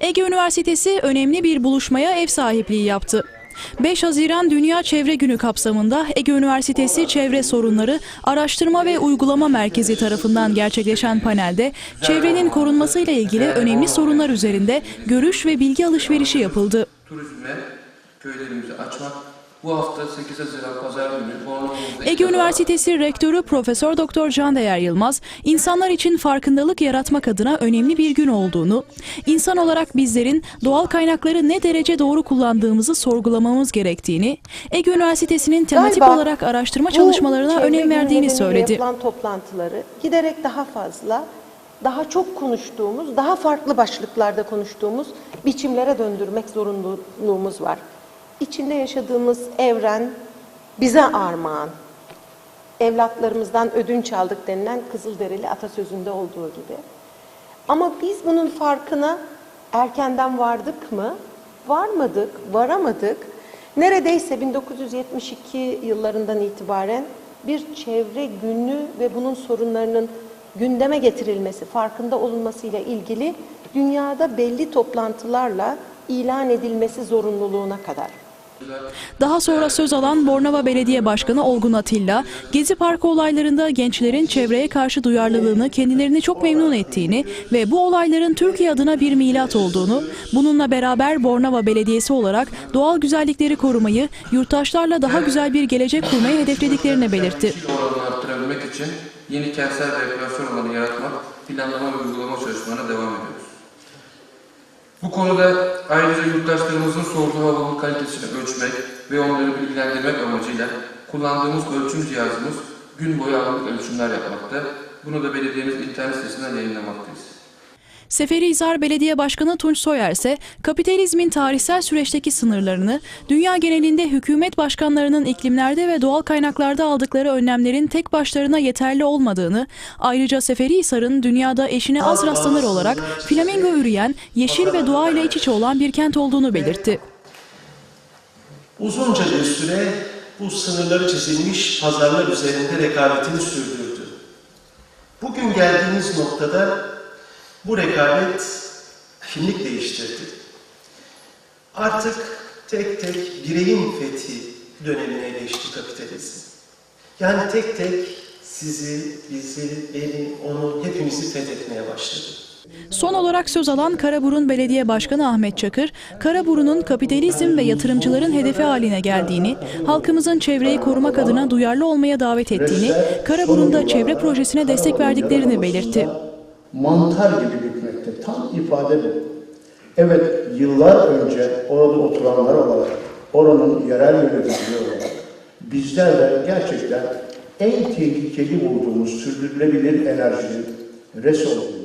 Ege Üniversitesi önemli bir buluşmaya ev sahipliği yaptı. 5 Haziran Dünya Çevre Günü kapsamında Ege Üniversitesi Çevre Sorunları Araştırma ve Uygulama Merkezi tarafından gerçekleşen panelde çevrenin korunmasıyla ilgili önemli sorunlar üzerinde görüş ve bilgi alışverişi yapıldı. turizme köylerimizi açmak. Bu hafta 8 Haziran Pazar günü Ege Üniversitesi Rektörü Profesör Doktor Can Değer Yılmaz, insanlar için farkındalık yaratmak adına önemli bir gün olduğunu, insan olarak bizlerin doğal kaynakları ne derece doğru kullandığımızı sorgulamamız gerektiğini, Ege Üniversitesi'nin tematik Galiba olarak araştırma çalışmalarına önem verdiğini söyledi. Yapılan toplantıları giderek daha fazla, daha çok konuştuğumuz, daha farklı başlıklarda konuştuğumuz biçimlere döndürmek zorunluluğumuz var. İçinde yaşadığımız evren bize armağan. Evlatlarımızdan ödünç aldık denilen Kızılderili atasözünde olduğu gibi. Ama biz bunun farkına erkenden vardık mı? Varmadık, varamadık. Neredeyse 1972 yıllarından itibaren bir çevre günü ve bunun sorunlarının gündeme getirilmesi, farkında olunmasıyla ilgili dünyada belli toplantılarla ilan edilmesi zorunluluğuna kadar. Daha sonra söz alan Bornova Belediye Başkanı Olgun Atilla, Gezi Parkı olaylarında gençlerin çevreye karşı duyarlılığını kendilerini çok memnun ettiğini ve bu olayların Türkiye adına bir milat olduğunu, bununla beraber Bornova Belediyesi olarak doğal güzellikleri korumayı, yurttaşlarla daha güzel bir gelecek kurmayı hedeflediklerini belirtti. yeni kentsel rekreasyon alanı yaratmak, planlama ve uygulama çalışmalarına devam ediyoruz. Bu konuda ayrıca yurttaşlarımızın sorduğu havanın kalitesini ölçmek ve onları bilgilendirmek amacıyla kullandığımız ölçüm cihazımız gün boyu anlık ölçümler yapmakta. Bunu da belediyemiz internet sitesinden yayınlamaktayız. Seferihisar Belediye Başkanı Tunç Soyer ise kapitalizmin tarihsel süreçteki sınırlarını, dünya genelinde hükümet başkanlarının iklimlerde ve doğal kaynaklarda aldıkları önlemlerin tek başlarına yeterli olmadığını, ayrıca Seferihisar'ın dünyada eşine az rastlanır olarak flamingo üreyen, yeşil ve doğayla iç içe olan bir kent olduğunu belirtti. Uzunca bir süre bu sınırları çizilmiş pazarlar üzerinde rekabetini sürdürdü. Bugün geldiğimiz noktada bu rekabet kimlik değiştirdi. Artık tek tek bireyin fethi dönemine geçti kapitalizm. Yani tek tek sizi, bizi, beni, onu, hepimizi fethetmeye başladı. Son olarak söz alan Karaburun Belediye Başkanı Ahmet Çakır, Karaburun'un kapitalizm ve yatırımcıların hedefi haline geldiğini, halkımızın çevreyi korumak adına duyarlı olmaya davet ettiğini, Karaburun'da çevre projesine destek verdiklerini belirtti. Mantar gibi bükmekte. Tam ifade bu. Evet, yıllar önce orada oturanlar olarak, oranın yerel yöneticileri olarak bizler de gerçekten en tehlikeli bulduğumuz sürdürülebilir enerjinin res olduğunu